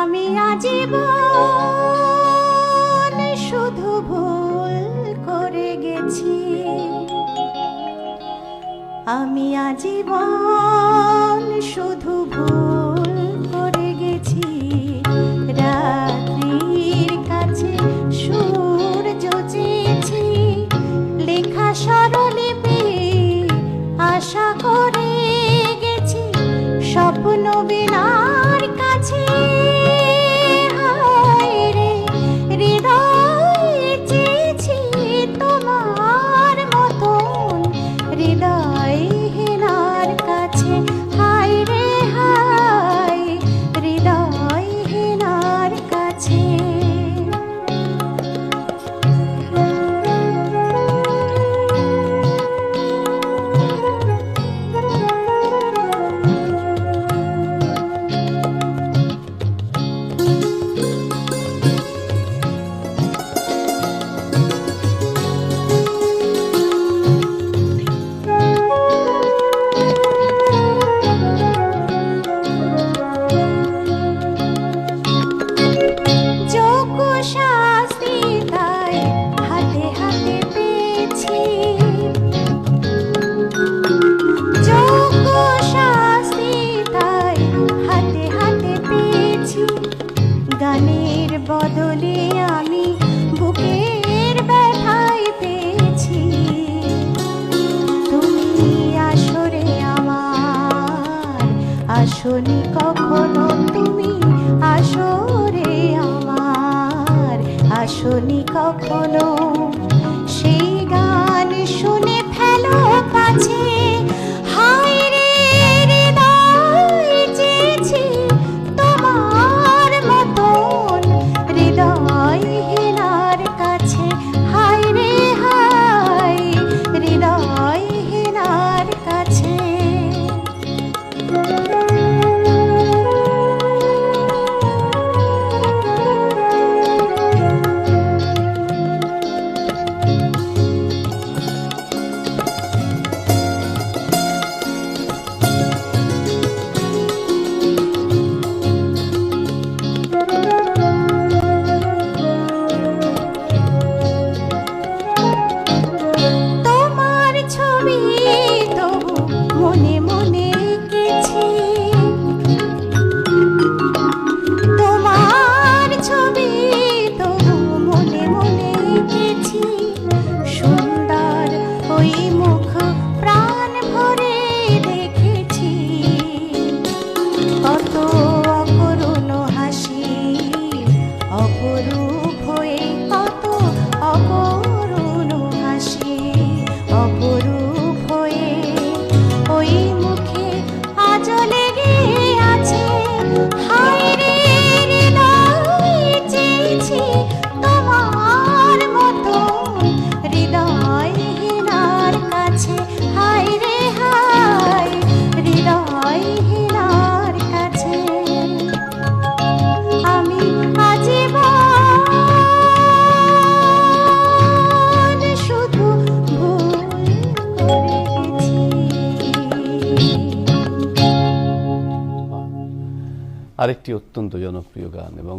আমি আজীবন শুধু ভুল করে গেছি। আমি আজীবন শুধু ভুল করে গেছি। রাত্রির কাছে সূর্য চেয়েছি। লেখা স্বরলিপি আশা করে গেছি। স্বপ্ন গানের বদলে আমি বুকের ব্যথায় পেয়েছি। তুমি আসরে আমার, আসনি কখনো তুমি আসরে আমার, আসনি কখনো সেই গান শুনে ফেলো পাছে মনে মনে তোমার ছবি মনে মনে সুন্দর প্রাণ দেখেছি। কত অকরুণ হাসি অপরূপ আরেকটি অত্যন্ত জনপ্রিয় গান এবং